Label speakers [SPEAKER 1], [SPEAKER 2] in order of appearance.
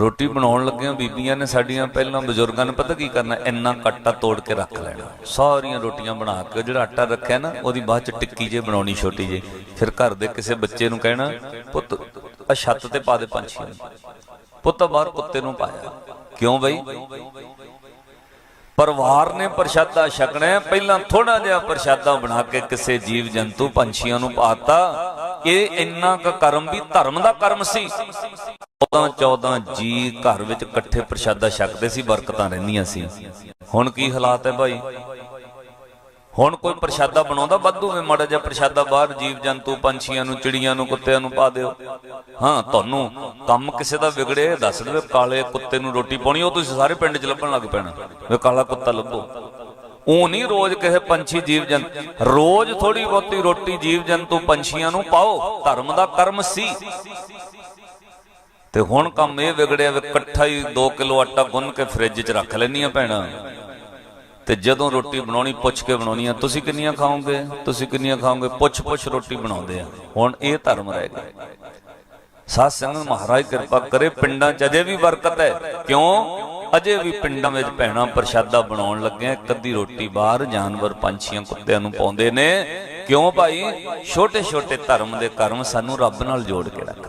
[SPEAKER 1] ਰੋਟੀ ਬਣਾਉਣ ਲੱਗਿਆਂ ਬੀਬੀਆਂ ਨੇ ਸਾਡੀਆਂ ਪਹਿਲਾਂ ਬਜ਼ੁਰਗਾਂ ਨੇ ਪਤਾ ਕੀ ਕਰਨਾ, ਇੰਨਾ ਕੱਟਾ ਤੋੜ ਕੇ ਰੱਖ ਲੈਣਾ। ਸਾਰੀਆਂ ਰੋਟੀਆਂ ਬਣਾ ਕੇ, ਜਿਹੜਾ ਆਟਾ ਰੱਖਿਆ ਨਾ, ਉਹਦੀ ਬਾਅਦ ਚ ਟਿੱਕੀ ਜੇ ਬਣਾਉਣੀ ਛੋਟੀ ਜੀ ਫਿਰ ਘਰ ਦੇ ਕਿਸੇ ਬੱਚੇ ਨੂੰ ਕਹਿਣਾ, ਪੁੱਤ ਆ ਛੱਤ ਤੇ ਪਾ ਦੇ ਪੰਛੀਆਂ ਪੁੱਤ ਬਾਹਰ ਕੁੱਤੇ ਨੂੰ ਪਾਇਆ। ਕਿਉਂ ਬਈ? ਪਰਿਵਾਰ ਨੇ ਪ੍ਰਸ਼ਾਦਾ ਛਕਣਾ ਪਹਿਲਾਂ ਥੋੜਾ ਜਿਹਾ ਪ੍ਰਸ਼ਾਦਾ ਬਣਾ ਕੇ ਕਿਸੇ ਜੀਵ ਜੰਤੂ ਪੰਛੀਆਂ ਨੂੰ ਪਾਤਾ। ਇਹ ਇੰਨਾ ਕੁ ਕਰਮ ਵੀ ਧਰਮ ਦਾ ਕਰਮ ਸੀ। 14 14 ਜੀ ਘਰ ਵਿੱਚ ਇਕੱਠੇ ਪ੍ਰਸ਼ਾਦਾ ਛਕਦੇ ਸੀ, ਬਰਕਤਾਂ ਰਹਿੰਦੀਆਂ ਸੀ। ਹੁਣ ਕੀ ਹਾਲਾਤ ਹੈ ਭਾਈ? ਹੁਣ ਕੋਈ ਪ੍ਰਸ਼ਾਦਾ ਬਣਾਉਂਦਾ ਵਾਧੂ ਵੇ, ਮਾੜਾ ਜਿਹਾ ਪ੍ਰਸ਼ਾਦਾ ਬਾਹਰ ਜੀਵ ਜੰਤੂ ਪੰਛੀਆਂ ਨੂੰ, ਚਿੜੀਆਂ ਨੂੰ, ਕੁੱਤਿਆਂ ਨੂੰ ਪਾ ਦਿਓ। ਹਾਂ, ਤੁਹਾਨੂੰ ਕੰਮ ਕਿਸੇ ਦਾ ਵਿਗੜੇ, ਦੱਸ ਦੇਵੇ ਕਾਲੇ ਕੁੱਤੇ ਨੂੰ ਰੋਟੀ ਪਾਉਣੀ, ਉਹ ਤੁਸੀਂ ਸਾਰੇ ਪਿੰਡ 'ਚ ਲੱਭਣ ਲੱਗ ਪੈਣਾ। ਵੇ, ਕਾਲਾ ਕੁੱਤਾ ਲੱਭੋ। ਉਹ ਨਹੀਂ ਰੋਜ਼ ਕਿਸੇ ਪੰਛੀ ਜੀਵ ਜੰਤੂ ਰੋਜ਼ ਥੋੜੀ ਬਹੁਤੀ ਰੋਟੀ ਜੀਵ ਜੰਤੂ ਪੰਛੀਆਂ ਨੂੰ ਪਾਓ, ਧਰਮ ਦਾ ਕਰਮ ਸੀ। ਤੇ ਹੁਣ ਕੰਮ ਇਹ ਵਿਗੜਿਆ ਵੀ ਇਕੱਠਾ ਹੀ 2 ਕਿਲੋ ਆਟਾ ਗੁੰਨ ਕੇ ਫ੍ਰਿਜ 'ਚ ਰੱਖ ਲੈਣੀਆਂ ਪੈਣਾ ਤੇ ਜਦੋਂ ਰੋਟੀ ਬਣਾਉਣੀ, ਪੁੱਛ ਕੇ ਬਣਾਉਣੀ ਆ ਤੁਸੀਂ ਕਿੰਨੀਆਂ ਖਾਓਗੇ? ਤੁਸੀਂ ਕਿੰਨੀਆਂ ਖਾਓਗੇ? ਪੁੱਛ ਪੁੱਛ ਰੋਟੀ ਬਣਾਉਂਦੇ ਆ। ਹੁਣ ਇਹ ਧਰਮ ਰਹਿ ਗਿਆ। ਸਾਧ ਸੰਗਤ ਮਹਾਰਾਜ ਕਿਰਪਾ ਕਰੇ, ਪਿੰਡਾਂ 'ਚ ਅਜੇ ਵੀ ਬਰਕਤ ਹੈ। ਕਿਉਂ? ਅਜੇ ਵੀ ਪਿੰਡਾਂ ਵਿੱਚ ਭੈਣਾਂ ਪ੍ਰਸ਼ਾਦਾ ਬਣਾਉਣ ਲੱਗਿਆ, ਇੱਕ ਅੱਧੀ ਰੋਟੀ ਬਾਹਰ, ਜਾਨਵਰ, ਪੰਛੀਆਂ, ਕੁੱਤਿਆਂ ਨੂੰ ਪਾਉਂਦੇ ਨੇ। ਕਿਉਂ ਭਾਈ? ਛੋਟੇ ਛੋਟੇ ਧਰਮ ਦੇ ਕਰਮ ਸਾਨੂੰ ਰੱਬ ਨਾਲ ਜੋੜ ਕੇ ਰੱਖ।